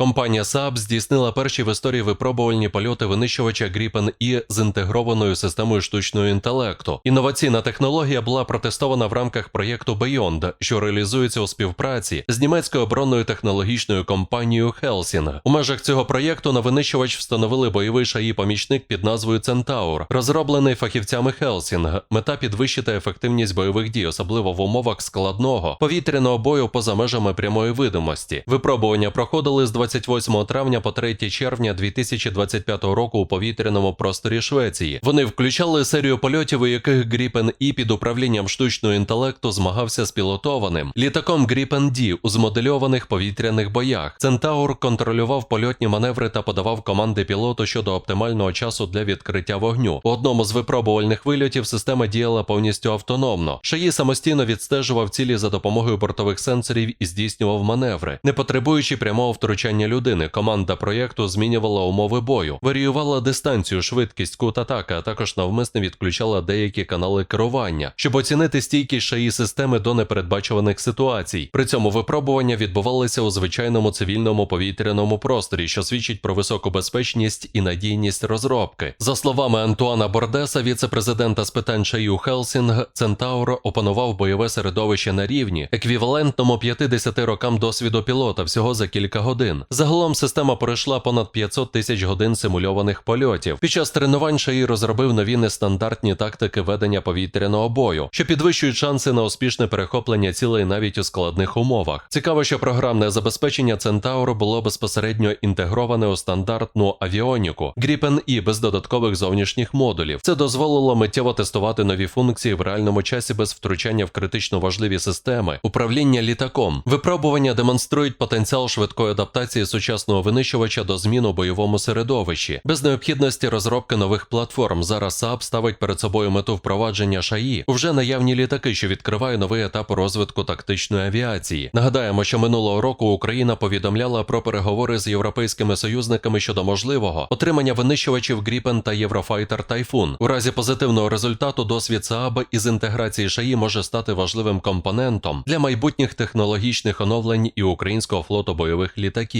Компанія Saab здійснила перші в історії випробувальні польоти винищувача Gripen І з інтегрованою системою штучного інтелекту. Інноваційна технологія була протестована в рамках проєкту Beyond, що реалізується у співпраці з німецькою оборонною технологічною компанією Helsing. У межах цього проєкту на винищувач встановили бойовий шаї помічник під назвою Centaur, розроблений фахівцями Helsing. Мета підвищити ефективність бойових дій, особливо в умовах складного повітряного бою поза межами прямої видимості. Випробування проходили з 28 травня по 3 червня 2025 року у повітряному просторі Швеції. Вони включали серію польотів, у яких Gripen І під управлінням штучного інтелекту змагався з пілотованим літаком Gripen D у змодельованих повітряних боях. Центаур контролював польотні маневри та подавав команди пілоту щодо оптимального часу для відкриття вогню. У одному з випробувальних вильотів система діяла повністю автономно. Шаї самостійно відстежував цілі за допомогою бортових сенсорів і здійснював маневри, не потребуючи прямого втручання людини. Команда проєкту змінювала умови бою, варіювала дистанцію, швидкість, кут атаки, а також навмисно відключала деякі канали керування, щоб оцінити стійкість шаї системи до непередбачуваних ситуацій. При цьому випробування відбувалися у звичайному цивільному повітряному просторі, що свідчить про високу безпечність і надійність розробки. За словами Антуана Бордеса, віце-президента з питань шаїу Хелсінг, Центаур опанував бойове середовище на рівні, еквівалентному 50 рокам досвіду пілота всього за кілька годин. Загалом система пройшла понад 500 тисяч годин симульованих польотів. Під час тренувань Шаї розробив нові нестандартні тактики ведення повітряного бою, що підвищують шанси на успішне перехоплення цілей навіть у складних умовах. Цікаво, що програмне забезпечення Центауру було безпосередньо інтегроване у стандартну авіоніку Gripen І без додаткових зовнішніх модулів. Це дозволило миттєво тестувати нові функції в реальному часі без втручання в критично важливі системи управління літаком. Випробування демонструють потенціал швидкої адаптації сучасного винищувача до змін у бойовому середовищі, без необхідності розробки нових платформ. Зараз Saab ставить перед собою мету впровадження шаї у вже наявні літаки, що відкриває новий етап розвитку тактичної авіації. Нагадаємо, що минулого року Україна повідомляла про переговори з європейськими союзниками щодо можливого отримання винищувачів Gripen та Єврофайтер Тайфун. У разі позитивного результату досвід Saab із інтеграції шаї може стати важливим компонентом для майбутніх технологічних оновлень і українського флоту бойових літаків.